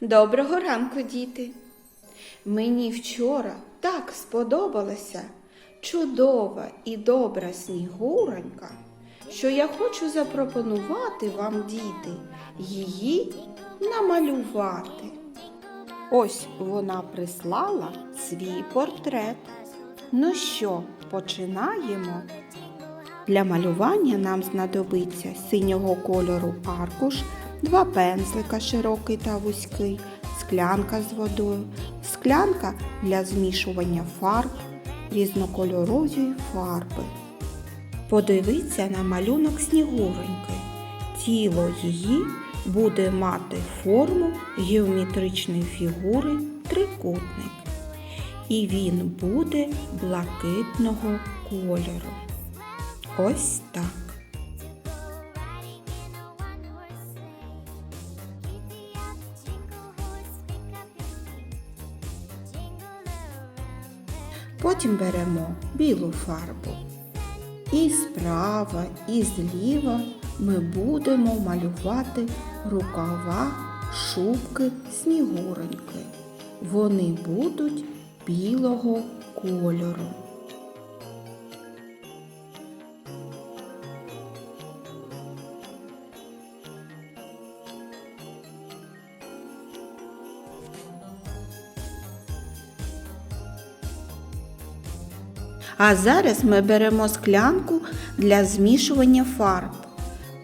Доброго ранку, діти. Мені вчора так сподобалася чудова і добра снігуронька, що я хочу запропонувати вам, діти, її намалювати. Ось вона прислала свій портрет. Ну що, починаємо? Для малювання нам знадобиться синього кольору аркуш, два пензлика широкий та вузький, склянка з водою, склянка для змішування фарб, різнокольорові фарби. Подивіться на малюнок снігуроньки. Тіло її буде мати форму геометричної фігури трикутник. І він буде блакитного кольору. Ось так. Потім беремо білу фарбу. І справа, і зліва ми будемо малювати рукава шубки снігуроньки. Вони будуть білого кольору. А зараз ми беремо склянку для змішування фарб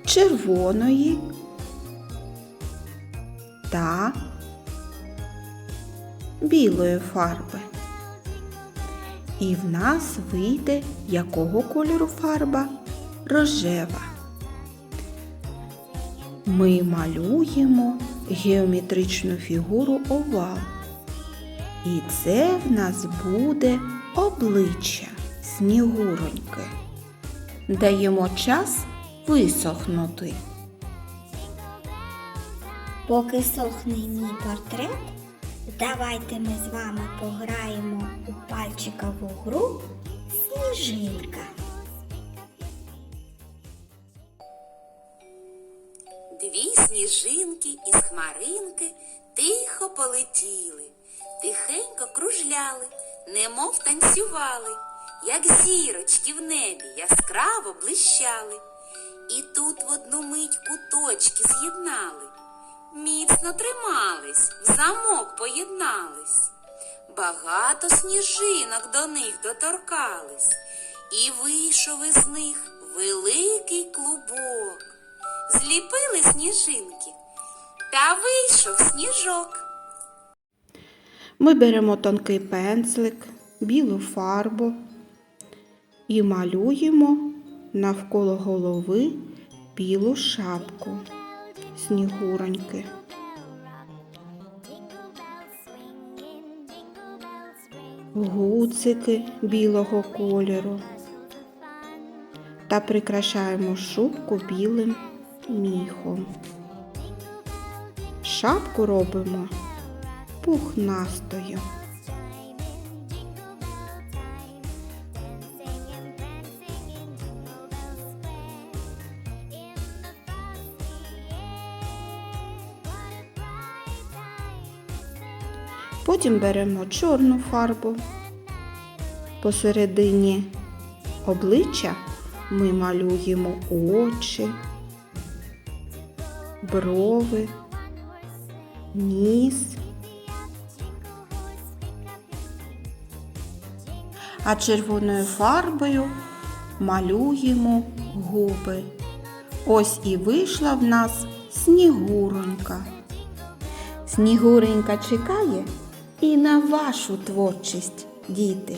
червоної та білої фарби. І в нас вийде якого кольору фарба? Рожева. Ми малюємо геометричну фігуру овал. І це в нас буде обличчя снігуроньки. Даємо час висохнути. Поки сохне мій портрет, давайте ми з вами пограємо у пальчикову гру Сніжинка. Дві сніжинки із хмаринки тихо полетіли, тихенько кружляли, немов танцювали, як зірочки в небі яскраво блищали. І тут в одну мить куточки з'єднали, міцно тримались, в замок поєднались. Багато сніжинок до них доторкались, і вийшов із них великий клубок. Зліпили сніжинки, та вийшов сніжок. Ми беремо тонкий пензлик, білу фарбу і малюємо навколо голови білу шапку снігуроньки. Гуцики білого кольору та прикрашаємо шубку білим міхом. Шапку робимо пухнастою. Потім беремо чорну фарбу. Посередині обличчя ми малюємо очі, брови, ніс. А червоною фарбою малюємо губи. Ось і вийшла в нас снігуронька. Снігуренька чекає і на вашу творчість, діти.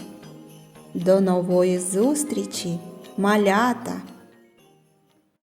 До нової зустрічі, малята!